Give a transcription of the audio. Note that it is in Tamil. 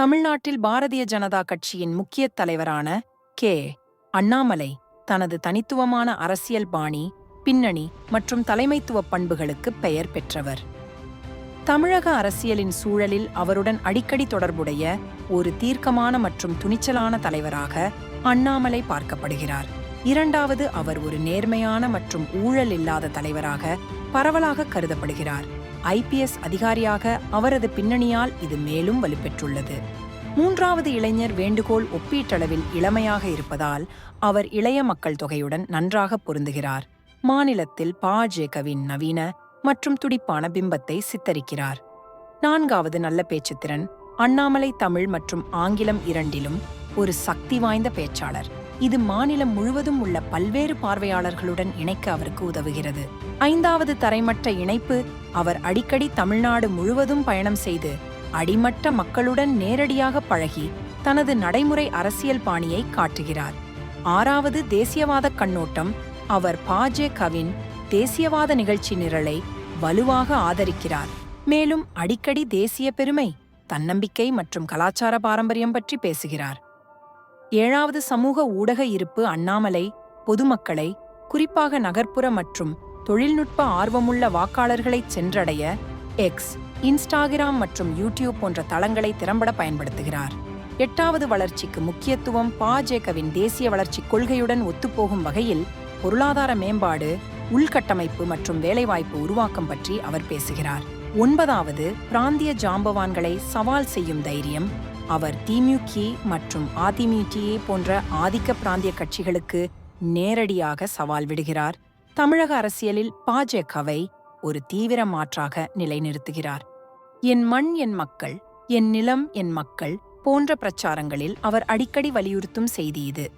தமிழ்நாட்டில் பாரதிய ஜனதா கட்சியின் முக்கிய தலைவரான கே. அண்ணாமலை தனது தனித்துவமான அரசியல் பாணி பின்னணி மற்றும் தலைமைத்துவ பண்புகளுக்கு பெயர் பெற்றவர். தமிழக அரசியலின் சூழலில் அவருடன் அடிக்கடி தொடர்புடைய ஒரு தீர்க்கமான மற்றும் துணிச்சலான தலைவராக அண்ணாமலை பார்க்கப்படுகிறார். இரண்டாவது அவர் ஒரு நேர்மையான மற்றும் ஊழல் இல்லாத தலைவராக பரவலாக கருதப்படுகிறார். ஐபிஎஸ் அதிகாரியாக அவரது பின்னணியால் இது மேலும் வலுப்பெற்றுள்ளது. மூன்றாவது இளைஞர் வேண்டுகோள் ஒப்பீட்டளவில் இளமையாக இருப்பதால் அவர் இளைய மக்கள் தொகையுடன் நன்றாக பொருந்துகிறார். மாநிலத்தில் பாஜகவின் நவீன மற்றும் துடிப்பான பிம்பத்தை சித்தரிக்கிறார். நான்காவது நல்ல பேச்சுத்திறன் அண்ணாமலை தமிழ் மற்றும் ஆங்கிலம் இரண்டிலும் ஒரு சக்தி வாய்ந்த பேச்சாளர். இது மாநிலம் முழுவதும் உள்ள பல்வேறு பார்வையாளர்களுடன் இணைக்க அவருக்கு உதவுகிறது. ஐந்தாவது தரைமட்ட இணைப்பு அவர் அடிக்கடி தமிழ்நாடு முழுவதும் பயணம் செய்து அடிமட்ட மக்களுடன் நேரடியாக பழகி தனது நடைமுறை அரசியல் பாணியை காட்டுகிறார். ஆறாவது தேசியவாத கண்ணோட்டம் அவர் பாஜகவின் தேசியவாத நிகழ்ச்சி நிரலை வலுவாக ஆதரிக்கிறார். மேலும் அடிக்கடி தேசிய பெருமை தன்னம்பிக்கை மற்றும் கலாச்சார பாரம்பரியம் பற்றி பேசுகிறார். ஏழாவது சமூக ஊடக இருப்பு அண்ணாமலை பொதுமக்களை குறிப்பாக நகர்ப்புற மற்றும் தொழில்நுட்ப ஆர்வமுள்ள வாக்காளர்களை சென்றடைய எக்ஸ் இன்ஸ்டாகிராம் மற்றும் யூடியூப் போன்ற தளங்களை திறம்பட பயன்படுத்துகிறார். எட்டாவது வளர்ச்சிக்கு முக்கியத்துவம் பாஜகவின் தேசிய வளர்ச்சி கொள்கையுடன் ஒத்துப்போகும் வகையில் பொருளாதார மேம்பாடு உள்கட்டமைப்பு மற்றும் வேலைவாய்ப்பு உருவாக்கம் பற்றி அவர் பேசுகிறார். ஒன்பதாவது பிராந்திய ஜாம்பவான்களை சவால் செய்யும் தைரியம் அவர் திமுகி மற்றும் அதிமுகே போன்ற ஆதிக்க பிராந்திய கட்சிகளுக்கு நேரடியாக சவால் விடுகிறார். தமிழக அரசியலில் பாஜகவை ஒரு தீவிர மாற்றாக நிலைநிறுத்துகிறார். என் மண் என் மக்கள் என் நிலம் என் மக்கள் போன்ற பிரச்சாரங்களில் அவர் அடிக்கடி வலியுறுத்தும் செய்தி இது.